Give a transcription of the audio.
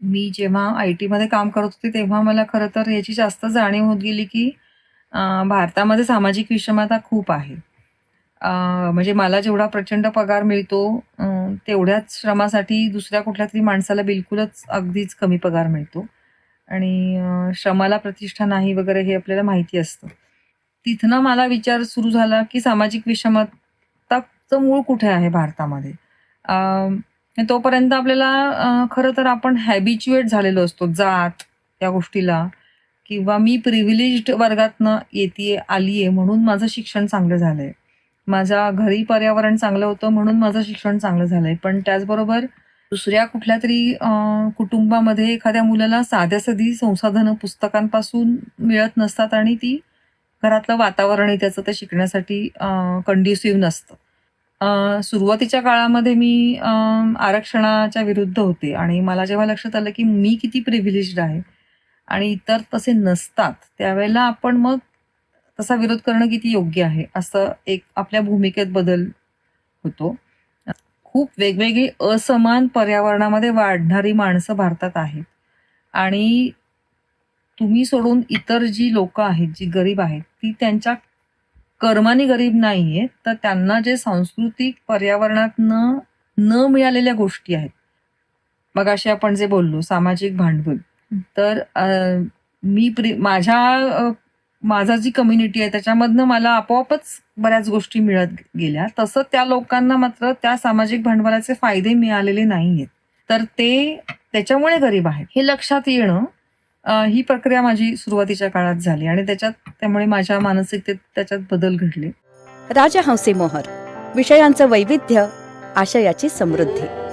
मी जेव्हा आय टीमध्ये काम करत होते तेव्हा मला खरं तर याची जास्त जाणीव होत गेली की भारतामध्ये सामाजिक विषमता खूप आहे. म्हणजे मला जेवढा प्रचंड पगार मिळतो तेवढ्याच श्रमासाठी दुसऱ्या कुठल्या तरी माणसाला बिलकुलच अगदीच कमी पगार मिळतो. आणि श्रमाला प्रतिष्ठा नाही वगैरे हे आपल्याला माहिती असतं. तिथनं मला विचार सुरू झाला की सामाजिक विषमताचं मूळ कुठे आहे भारतामध्ये? तोपर्यंत आपल्याला खरं तर आपण हॅबिच्युएट झालेलो असतो जात या गोष्टीला. किंवा मी प्रिव्हिलेज्ड वर्गातनं येते आली आहे म्हणून माझं शिक्षण चांगलं झालं आहे माझ्या घरी पर्यावरण चांगलं होतं म्हणून माझं शिक्षण चांगलं झालं आहे पण त्याचबरोबर दुसऱ्या कुठल्या तरी कुटुंबामध्ये एखाद्या मुलाला साध्या साधी संसाधनं पुस्तकांपासून मिळत नसतात आणि ती घरातलं वातावरणही त्याचं ते शिकण्यासाठी कंड्युसिव्ह नसतं. सुरुवातीच्या काळामध्ये मी आरक्षणाच्या विरुद्ध होते. आणि मला जेव्हा लक्षात आलं की मी किती प्रिव्हिलेज्ड आहे आणि इतर तसे नसतात त्यावेळेला आपण मग तसा विरोध करणं किती योग्य आहे असं एक आपल्या भूमिकेत बदल होतो. खूप वेगवेगळी असमान पर्यावरणामध्ये वाढणारी माणसं भारतात आहेत. आणि तुम्ही सोडून इतर जी लोक आहेत जी गरीब आहेत ती त्यांच्या कर्माने गरीब नाही आहेत तर त्यांना जे सांस्कृतिक पर्यावरणात न न मिळालेल्या गोष्टी आहेत. मग असे आपण जे बोललो सामाजिक भांडवल. तर अं, मी प्रि माझ्या माझा जी कम्युनिटी आहे त्याच्यामधनं मला आपोआपच बऱ्याच गोष्टी मिळत गेल्या. तसं त्या लोकांना मात्र त्या सामाजिक भांडवलाचे फायदे मिळालेले नाही आहेत तर ते त्याच्यामुळे गरीब आहेत. हे लक्षात येणं ही प्रक्रिया माझी सुरुवातीच्या काळात झाली आणि त्याच्यात त्यामुळे माझ्या मानसिकतेत त्याच्यात बदल घडले. राजहंसी मोहर विषयांचं वैविध्य आशयाची समृद्धी.